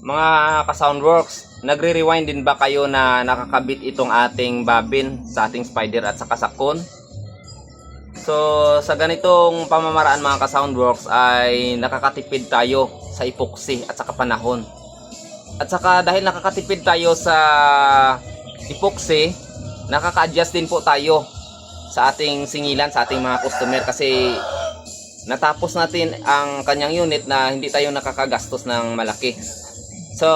Mga ka-soundworks, nagre-rewind din ba kayo na nakakabit itong ating babin sa ating spider at saka sakon? So, sa ganitong pamamaraan mga ka-soundworks ay nakakatipid tayo sa epoxy at saka panahon. At saka dahil nakakatipid tayo sa epoxy, nakaka-adjust din po tayo sa ating singilan, sa ating mga customer kasi natapos natin ang kanyang unit na hindi tayo nakakagastos ng malaki. So,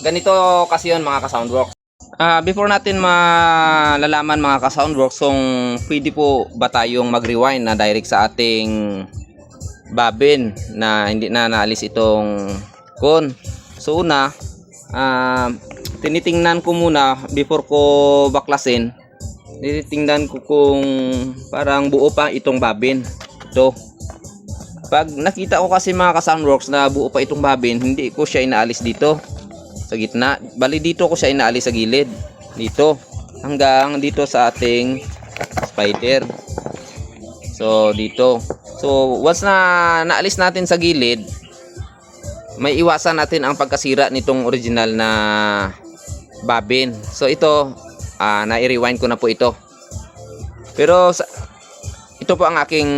ganito kasi yun mga ka-soundworks. Ah, before natin malalaman mga ka-soundworks kung pwede po ba tayong mag-rewind na direct sa ating babin na hindi na naalis itong con. So una, ah, tinitingnan ko muna before ko baklasin. Tinitingnan ko kung parang buo pa itong babin. Ito. Pag nakita ko kasi mga ka-soundworks na buo pa itong babin, hindi ko siya inaalis dito sa gitna. Bali dito ko siya inaalis sa gilid. Dito. Hanggang dito sa ating spider. So, dito. So, once na naalis natin sa gilid, may iwasan natin ang pagkasira nitong original na babin. So, ito, ah na-rewind ko na po ito. Pero, sa, ito po ang aking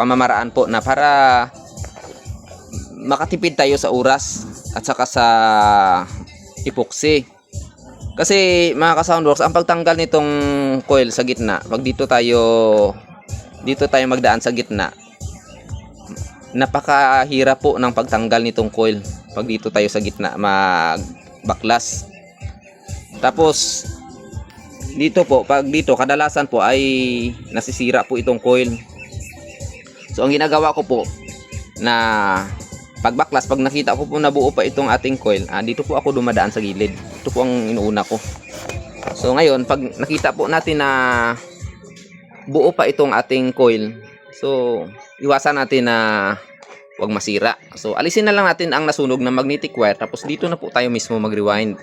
pamamaraan po na para makatipid tayo sa oras at saka sa epoxy. Kasi mga ka-soundworks, ang pagtanggal nitong coil sa gitna, pag dito tayo dito tayo magdaan sa gitna, napakahirap po ng pagtanggal nitong coil pag dito tayo sa gitna magbaklas. Tapos dito po, pag dito kadalasan po ay nasisira po itong coil. So ang ginagawa ko po na pagbaklas, pag nakita ko po na buo pa itong ating coil, ah, dito po ako dumadaan sa gilid. Ito po ang inuuna ko. So ngayon, pag nakita po natin na buo pa itong ating coil, so iwasan natin na wag masira. So alisin na lang natin ang nasunog na magnetic wire, tapos dito na po tayo mismo mag-rewind.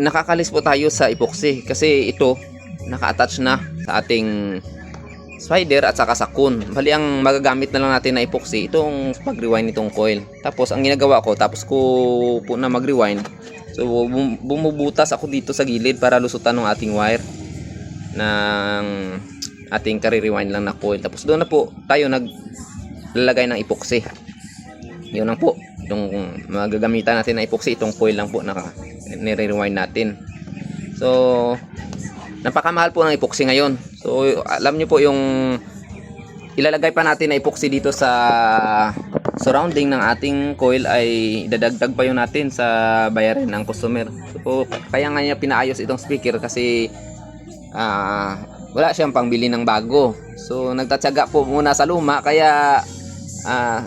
Nakakalis po tayo sa epoxy kasi ito naka-attach na sa ating spider at saka sakun. Bali ang magagamit na lang natin na epoxy itong pag-rewind nitong coil. Tapos ang ginagawa ko, tapos ko po na mag-rewind. So bum- bumubutas ako dito sa gilid para lusutan ng ating wire ng ating kare-rewind lang na coil. Tapos doon na po tayo naglalagay ng epoxy. Yun lang po. Yung magagamitan natin na epoxy, itong coil lang po na nire-rewind natin. So, napakamahal po ng epoxy ngayon. So, alam nyo po yung ilalagay pa natin na epoxy dito sa surrounding ng ating coil ay dadagdag pa yun natin sa bayarin ng customer. So, kaya nga niya pinaayos itong speaker kasi ah, wala siyang pangbili ng bago. So, nagtatsaga po muna sa luma kaya ah,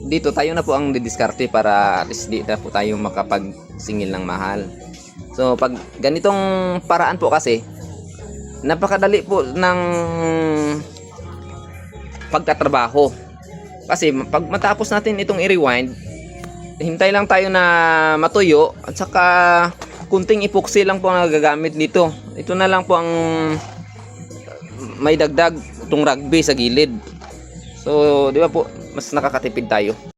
dito tayo na po ang didiskarte para at least di na po tayo makapagsingil ng mahal. So, pag ganitong paraan po kasi, napakadali po ng pagtatrabaho. Kasi pag matapos natin itong i-rewind, hintay lang tayo na matuyo at saka kunting epoxy lang po ang nagagamit dito. Ito na lang po ang may dagdag itong rugby sa gilid. So, di ba po, mas nakakatipid tayo.